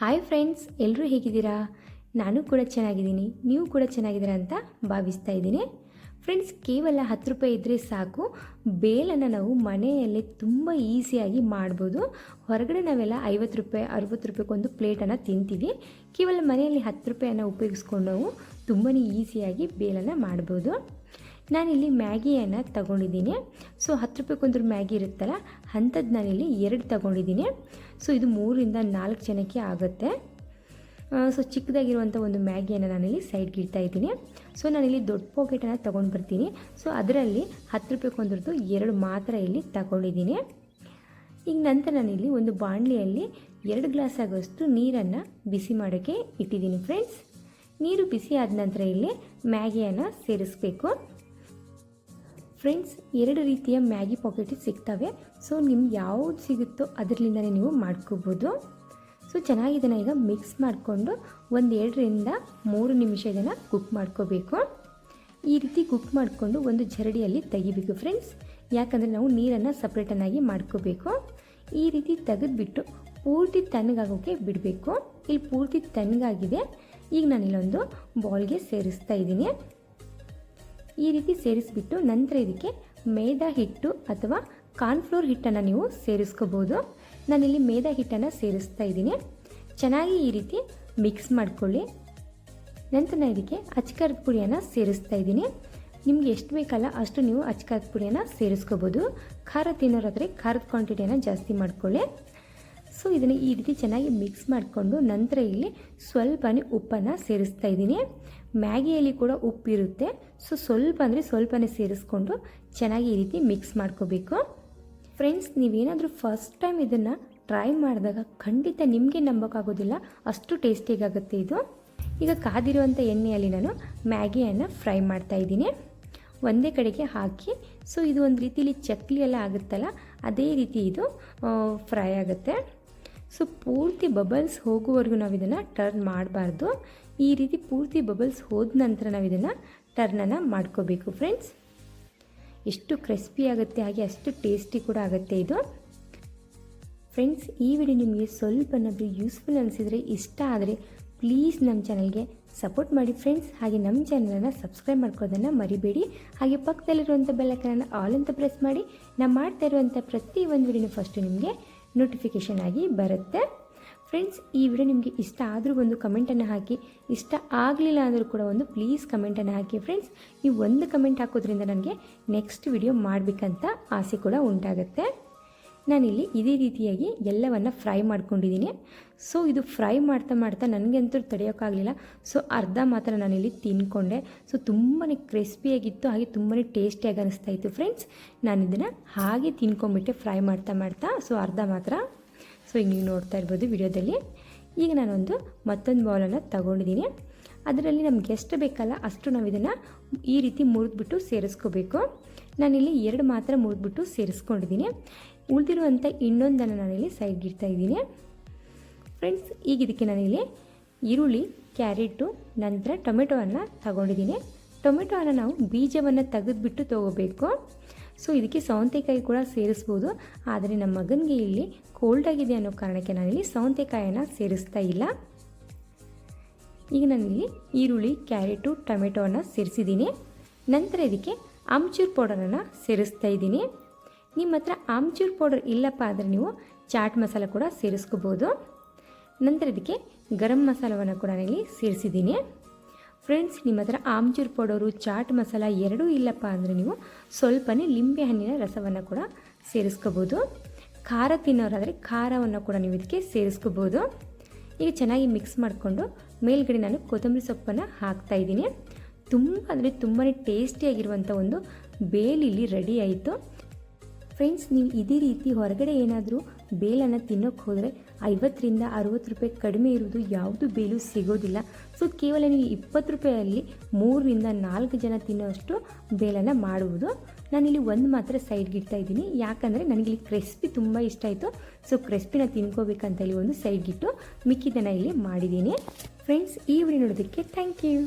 Hi friends ಎಲ್ಲರೂ ಹೇಗಿದ್ದೀರಾ? ನಾನು ಕೂಡ ಚೆನ್ನಾಗಿದ್ದೀನಿ. ನೀವು ಕೂಡ ಚೆನ್ನಾಗಿದ್ದೀರಾ ಅಂತ ಭಾವಿಸ್ತಾ ಇದ್ದೀನಿ. ಫ್ರೆಂಡ್ಸ್ ಕೇವಲ ಹತ್ತು ರೂಪಾಯಿ ಇದ್ದರೆ ಸಾಕು. ಬೇಲನ್ನು ನಾವು ಮನೆಯಲ್ಲೇ ತುಂಬ ಈಸಿಯಾಗಿ ಮಾಡ್ಬೋದು. ಹೊರಗಡೆ ನಾವೆಲ್ಲ ಐವತ್ತು ರೂಪಾಯಿ, ಅರುವತ್ತು ರೂಪಾಯಿಗೊಂದು ಪ್ಲೇಟನ್ನು ತಿಂತೀವಿ. ಕೇವಲ ಮನೆಯಲ್ಲಿ ಹತ್ತು ರೂಪಾಯಿಯನ್ನು ಉಪಯೋಗಿಸ್ಕೊಂಡು ನಾವು ತುಂಬಾ ಈಸಿಯಾಗಿ ಬೇಲನ್ನು ಮಾಡ್ಬೋದು. ನಾನಿಲ್ಲಿ ಮ್ಯಾಗಿಯನ್ನು ತಗೊಂಡಿದ್ದೀನಿ. ಸೊ ಹತ್ತು ರೂಪಾಯಿಗೊಂದು ಮ್ಯಾಗಿ ಇರುತ್ತಲ್ಲ, ಅಂಥದ್ದು ನಾನಿಲ್ಲಿ ಎರಡು ತಗೊಂಡಿದ್ದೀನಿ. ಸೊ ಇದು ಮೂರಿಂದ ನಾಲ್ಕು ಜನಕ್ಕೆ ಆಗುತ್ತೆ. ಸೊ ಚಿಕ್ಕದಾಗಿರುವಂಥ ಒಂದು ಮ್ಯಾಗಿಯನ್ನು ನಾನಿಲ್ಲಿ ಸೈಡ್ಗೆ ಇಡ್ತಾ ಇದ್ದೀನಿ. ಸೊ ನಾನಿಲ್ಲಿ ದೊಡ್ಡ ಪಾಕೆಟನ್ನು ತೊಗೊಂಡು ಬರ್ತೀನಿ. ಸೊ ಅದರಲ್ಲಿ ಹತ್ತು ರೂಪಾಯಿಗೊಂದ್ರದ್ದು ಎರಡು ಮಾತ್ರ ಇಲ್ಲಿ ತಗೊಂಡಿದ್ದೀನಿ. ಈಗ ನಂತರ ನಾನಿಲ್ಲಿ ಒಂದು ಬಾಣಲಿಯಲ್ಲಿ ಎರಡು ಗ್ಲಾಸ್ ಆಗೋಷ್ಟು ನೀರನ್ನು ಬಿಸಿ ಮಾಡೋಕ್ಕೆ ಇಟ್ಟಿದ್ದೀನಿ ಫ್ರೆಂಡ್ಸ್ ನೀರು ಬಿಸಿ ಆದ ನಂತರ ಇಲ್ಲಿ ಮ್ಯಾಗಿಯನ್ನು ಸೇರಿಸ್ಬೇಕು. ಫ್ರೆಂಡ್ಸ್, ಎರಡು ರೀತಿಯ ಮ್ಯಾಗಿ ಪಾಕೆಟ್ ಸಿಗ್ತವೆ. ಸೊ, ನಿಮ್ಗೆ ಯಾವ್ದು ಸಿಗುತ್ತೋ ಅದರಲ್ಲಿಂದಲೇ ನೀವು ಮಾಡ್ಕೋಬೋದು. ಸೊ ಚೆನ್ನಾಗಿ ಇದನ್ನು ಈಗ ಮಿಕ್ಸ್ ಮಾಡಿಕೊಂಡು ಒಂದು ಎರಡರಿಂದ ಮೂರು ನಿಮಿಷ ಇದನ್ನು ಕುಕ್ ಮಾಡ್ಕೋಬೇಕು. ಈ ರೀತಿ ಕುಕ್ ಮಾಡಿಕೊಂಡು ಒಂದು ಜರಡಿಯಲ್ಲಿ ತೆಗಿಬೇಕು ಫ್ರೆಂಡ್ಸ್. ಯಾಕಂದರೆ ನಾವು ನೀರನ್ನು ಸಪ್ರೇಟನ್ನಾಗಿ ಮಾಡ್ಕೋಬೇಕು. ಈ ರೀತಿ ತೆಗೆದುಬಿಟ್ಟು ಪೂರ್ತಿ ತಣ್ಣಗಾಗೋಕ್ಕೆ ಬಿಡಬೇಕು. ಇಲ್ಲಿ ಪೂರ್ತಿ ತಣ್ಣಗಾಗಿದೆ. ಈಗ ನಾನಿಲ್ಲೊಂದು ಬಾಲ್ಗೆ ಸೇರಿಸ್ತಾ ಇದ್ದೀನಿ. ಈ ರೀತಿ ಸೇರಿಸ್ಬಿಟ್ಟು ನಂತರ ಇದಕ್ಕೆ ಮೈದಾ ಹಿಟ್ಟು ಅಥವಾ ಕಾರ್ನ್ಫ್ಲೋರ್ ಹಿಟ್ಟನ್ನು ನೀವು ಸೇರಿಸ್ಕೋಬೋದು. ನಾನಿಲ್ಲಿ ಮೈದಾ ಹಿಟ್ಟನ್ನು ಸೇರಿಸ್ತಾ ಇದ್ದೀನಿ. ಚೆನ್ನಾಗಿ ಈ ರೀತಿ ಮಿಕ್ಸ್ ಮಾಡ್ಕೊಳ್ಳಿ. ನಂತರ ನಾನು ಇದಕ್ಕೆ ಅಚ್ಕಾರದ ಪುಡಿಯನ್ನು ಸೇರಿಸ್ತಾ ಇದ್ದೀನಿ. ನಿಮ್ಗೆ ಎಷ್ಟು ಬೇಕಲ್ಲ ಅಷ್ಟು ನೀವು ಅಚ್ಕಾರದ ಪುಡಿಯನ್ನು ಸೇರಿಸ್ಕೋಬೋದು. ಖಾರ ತಿನ್ನೋರಾದರೆ ಖಾರದ ಕ್ವಾಂಟಿಟಿಯನ್ನು ಜಾಸ್ತಿ ಮಾಡ್ಕೊಳ್ಳಿ. ಸೊ, ಇದನ್ನು ಈ ರೀತಿ ಚೆನ್ನಾಗಿ ಮಿಕ್ಸ್ ಮಾಡಿಕೊಂಡು ನಂತರ ಇಲ್ಲಿ ಸ್ವಲ್ಪನೇ ಉಪ್ಪನ್ನು ಸೇರಿಸ್ತಾ ಇದ್ದೀನಿ. ಮ್ಯಾಗಿಯಲ್ಲಿ ಕೂಡ ಉಪ್ಪಿರುತ್ತೆ. ಸೊ, ಸ್ವಲ್ಪ ಅಂದರೆ ಸ್ವಲ್ಪನೇ ಸೇರಿಸ್ಕೊಂಡು ಚೆನ್ನಾಗಿ ಈ ರೀತಿ ಮಿಕ್ಸ್ ಮಾಡ್ಕೋಬೇಕು. ಫ್ರೆಂಡ್ಸ್ ನೀವೇನಾದರೂ ಫಸ್ಟ್ ಟೈಮ್ ಇದನ್ನು ಟ್ರೈ ಮಾಡಿದಾಗ ಖಂಡಿತ ನಿಮಗೆ ನಂಬೋಕ್ಕಾಗೋದಿಲ್ಲ ಅಷ್ಟು ಟೇಸ್ಟಿಯಾಗುತ್ತೆ ಇದು. ಈಗ ಕಾದಿರುವಂಥ ಎಣ್ಣೆಯಲ್ಲಿ ನಾನು ಮ್ಯಾಗಿಯನ್ನು ಫ್ರೈ ಮಾಡ್ತಾ ಇದ್ದೀನಿ. ಒಂದೇ ಕಡೆಗೆ ಹಾಕಿ, ಸೊ, ಇದು ಒಂದು ರೀತಿಲಿ ಚಕ್ಲಿ ಎಲ್ಲ ಆಗುತ್ತಲ್ಲ, ಅದೇ ರೀತಿ ಇದು ಫ್ರೈ ಆಗುತ್ತೆ. ಸೊ ಪೂರ್ತಿ ಬಬಲ್ಸ್ ಹೋಗುವವರೆಗೂ ನಾವು ಇದನ್ನು ಟರ್ನ್ ಮಾಡಬಾರ್ದು. ಈ ರೀತಿ ಪೂರ್ತಿ ಬಬಲ್ಸ್ ಹೋದ ನಂತರ ನಾವು ಇದನ್ನು ಟರ್ನನ್ನು ಮಾಡ್ಕೋಬೇಕು ಫ್ರೆಂಡ್ಸ್ ಎಷ್ಟು ಕ್ರಿಸ್ಪಿ ಆಗುತ್ತೆ, ಹಾಗೆ ಅಷ್ಟು ಟೇಸ್ಟಿ ಕೂಡ ಆಗುತ್ತೆ ಇದು. ಫ್ರೆಂಡ್ಸ್ ಈ ವಿಡಿಯೋ ನಿಮಗೆ ಸ್ವಲ್ಪನಾದರೂ ಯೂಸ್ಫುಲ್ ಅನಿಸಿದರೆ, ಇಷ್ಟ ಆದರೆ ಪ್ಲೀಸ್ ನಮ್ಮ ಚಾನಲ್ಗೆ ಸಪೋರ್ಟ್ ಮಾಡಿ ಫ್ರೆಂಡ್ಸ್ ಹಾಗೆ ನಮ್ಮ ಚಾನಲನ್ನು ಸಬ್ಸ್ಕ್ರೈಬ್ ಮಾಡ್ಕೋದನ್ನು ಮರಿಬೇಡಿ. ಹಾಗೆ ಪಕ್ಕದಲ್ಲಿರುವಂಥ ಬೆಲ್ಲಕ್ಕನ್ನು ಆಲ್ ಅಂತ ಪ್ರೆಸ್ ಮಾಡಿ. ನಾವು ಮಾಡ್ತಾ ಇರುವಂಥ ಪ್ರತಿ ಒಂದು ವಿಡಿಯೋನು ಫಸ್ಟು ನಿಮಗೆ ನೋಟಿಫಿಕೇಷನ್ ಆಗಿ ಬರುತ್ತೆ. ಫ್ರೆಂಡ್ಸ್ ಈ ವಿಡಿಯೋ ನಿಮಗೆ ಇಷ್ಟ ಆದರೂ ಒಂದು ಕಮೆಂಟನ್ನು ಹಾಕಿ, ಇಷ್ಟ ಆಗಲಿಲ್ಲ ಅಂದರೂ ಕೂಡ ಒಂದು ಪ್ಲೀಸ್ ಕಮೆಂಟನ್ನು ಹಾಕಿ ಫ್ರೆಂಡ್ಸ್ ನೀವು ಒಂದು ಕಮೆಂಟ್ ಹಾಕೋದ್ರಿಂದ ನನಗೆ ನೆಕ್ಸ್ಟ್ ವಿಡಿಯೋ ಮಾಡಬೇಕಂತ ಆಸೆ ಕೂಡ ಉಂಟಾಗುತ್ತೆ. ನಾನಿಲ್ಲಿ ಇದೇ ರೀತಿಯಾಗಿ ಎಲ್ಲವನ್ನು ಫ್ರೈ ಮಾಡ್ಕೊಂಡಿದ್ದೀನಿ. ಸೊ ಇದು ಫ್ರೈ ಮಾಡ್ತಾ ಮಾಡ್ತಾ ನನಗಂತೂ ತಡೆಯೋಕ್ಕಾಗಲಿಲ್ಲ ಸೊ ಅರ್ಧ ಮಾತ್ರ ನಾನಿಲ್ಲಿ ತಿನ್ಕೊಂಡೆ. ಸೊ ತುಂಬಾ ಕ್ರಿಸ್ಪಿಯಾಗಿತ್ತು, ಹಾಗೆ ತುಂಬಾ ಟೇಸ್ಟಿಯಾಗಿ ಅನಿಸ್ತಾ ಇತ್ತು ಫ್ರೆಂಡ್ಸ್. ನಾನು ಇದನ್ನು ಹಾಗೆ ತಿನ್ಕೊಂಬಿಟ್ಟೆ, ಫ್ರೈ ಮಾಡ್ತಾ ಮಾಡ್ತಾ. ಸೊ ಅರ್ಧ ಮಾತ್ರ. ಸೊ ಈಗ ನೀವು ನೋಡ್ತಾ ಇರ್ಬೋದು ವಿಡಿಯೋದಲ್ಲಿ. ಈಗ ನಾನೊಂದು ಮತ್ತೊಂದು ಬೌಲನ್ನು ತಗೊಂಡಿದ್ದೀನಿ. ಅದರಲ್ಲಿ ನಮ್ಗೆ ಎಷ್ಟು ಬೇಕಲ್ಲ ಅಷ್ಟು ನಾವು ಇದನ್ನು ಈ ರೀತಿ ಮುರಿದ್ಬಿಟ್ಟು ಸೇರಿಸ್ಕೋಬೇಕು. ನಾನಿಲ್ಲಿ ಎರಡು ಮಾತ್ರ ಮುರಿದ್ಬಿಟ್ಟು ಸೇರಿಸ್ಕೊಂಡಿದ್ದೀನಿ. ಉಳಿದಿರುವಂಥ ಇನ್ನೊಂದನ್ನು ನಾನಿಲ್ಲಿ ಸೈಡ್ಗೆ ಇಡ್ತಾ ಇದ್ದೀನಿ. ಫ್ರೆಂಡ್ಸ್ ಈಗ ಇದಕ್ಕೆ ನಾನಿಲ್ಲಿ ಈರುಳ್ಳಿ, ಕ್ಯಾರೆಟು, ನಂತರ ಟೊಮೆಟೊವನ್ನು ತಗೊಂಡಿದ್ದೀನಿ. ಟೊಮೆಟೊವನ್ನು ನಾವು ಬೀಜವನ್ನು ತೆಗೆದುಬಿಟ್ಟು ತೊಗೋಬೇಕು. ಸೊ ಇದಕ್ಕೆ ಸೌಂತೆಕಾಯಿ ಕೂಡ ಸೇರಿಸ್ಬೋದು. ಆದರೆ ನಮ್ಮ ಮಗನಿಗೆ ಇಲ್ಲಿ ಕೋಲ್ಡ್ ಆಗಿದೆ ಅನ್ನೋ ಕಾರಣಕ್ಕೆ ನಾನಿಲ್ಲಿ ಸೌಂತೆಕಾಯನ್ನು ಸೇರಿಸ್ತಾ ಇಲ್ಲ. ಈಗ ನಾನಿಲ್ಲಿ ಈರುಳ್ಳಿ, ಕ್ಯಾರೆಟು ಟೊಮೆಟೊವನ್ನು ಸೇರಿಸಿದ್ದೀನಿ. ನಂತರ ಇದಕ್ಕೆ ಆಮ್ಚೂರ್ ಪೌಡರನ್ನು ಸೇರಿಸ್ತಾ ಇದ್ದೀನಿ. ನಿಮ್ಮ ಹತ್ರ ಆಮ್ಚೂರ್ ಪೌಡರ್ ಇಲ್ಲಪ್ಪ ಆದರೆ ನೀವು ಚಾಟ್ ಮಸಾಲ ಕೂಡ ಸೇರಿಸ್ಕೋಬೋದು. ನಂತರ ಇದಕ್ಕೆ ಗರಂ ಮಸಾಲವನ್ನು ಕೂಡ ನಾನಿಲ್ಲಿ ಸೇರಿಸಿದ್ದೀನಿ. ಫ್ರೆಂಡ್ಸ್ ನಿಮ್ಮ ಹತ್ರ ಆಮ್ಚೂರ್ ಪೌಡರು, ಚಾಟ್ ಮಸಾಲ ಎರಡೂ ಇಲ್ಲಪ್ಪ ಅಂದರೆ ನೀವು ಸ್ವಲ್ಪನೇ ಲಿಂಬೆ ಹಣ್ಣಿನ ರಸವನ್ನು ಕೂಡ ಸೇರಿಸ್ಕೋಬೋದು. ಖಾರ ತಿನ್ನೋರಾದರೆ ಖಾರವನ್ನು ಕೂಡ ನೀವು ಇದಕ್ಕೆ ಸೇರಿಸ್ಕೋಬೋದು. ಈಗ ಚೆನ್ನಾಗಿ ಮಿಕ್ಸ್ ಮಾಡಿಕೊಂಡು ಮೇಲ್ಗಡೆ ನಾನು ಕೊತ್ತಂಬರಿ ಸೊಪ್ಪನ್ನು ಹಾಕ್ತಾಯಿದ್ದೀನಿ ತುಂಬ ಅಂದರೆ ತುಂಬಾ ಟೇಸ್ಟಿಯಾಗಿರುವಂಥ ಒಂದು ಬೇಲಿಲಿ ರೆಡಿ ಆಯಿತು. ಫ್ರೆಂಡ್ಸ್ ನೀವು ಇದೇ ರೀತಿ ಹೊರಗಡೆ ಏನಾದರೂ ಬೇಲನ್ನು ತಿನ್ನೋಕ್ಕೆ ಹೋದರೆ ಐವತ್ತರಿಂದ ಅರುವತ್ತು ರೂಪಾಯಿ ಕಡಿಮೆ ಇರುವುದು ಯಾವುದು ಬೇಲು ಸಿಗೋದಿಲ್ಲ. ಸೊ ಕೇವಲ ನೀವು ಇಪ್ಪತ್ತು ರೂಪಾಯಲ್ಲಿ ಮೂರರಿಂದ ನಾಲ್ಕು ಜನ ತಿನ್ನೋಷ್ಟು ಬೇಲನ್ನು ಮಾಡುವುದು ನಾನಿಲ್ಲಿ ಒಂದು ಮಾತ್ರ ಸೈಡ್ಗೆ ಇಡ್ತಾ ಇದ್ದೀನಿ. ಯಾಕಂದರೆ ನನಗಿಲ್ಲಿ ಕ್ರೆಸ್ಪಿ ತುಂಬ ಇಷ್ಟ ಆಯಿತು. ಸೊ ಕ್ರೆಸ್ಪಿನ ತಿನ್ಕೋಬೇಕಂತ ಹೇಳಿ ಒಂದು ಸೈಡ್ಗಿಟ್ಟು ಮಿಕ್ಕಿದನ್ನು ಇಲ್ಲಿ ಮಾಡಿದ್ದೀನಿ. ಫ್ರೆಂಡ್ಸ್ ಈ ವಿಡಿಯೋ ನೋಡೋದಕ್ಕೆ ಥ್ಯಾಂಕ್ ಯು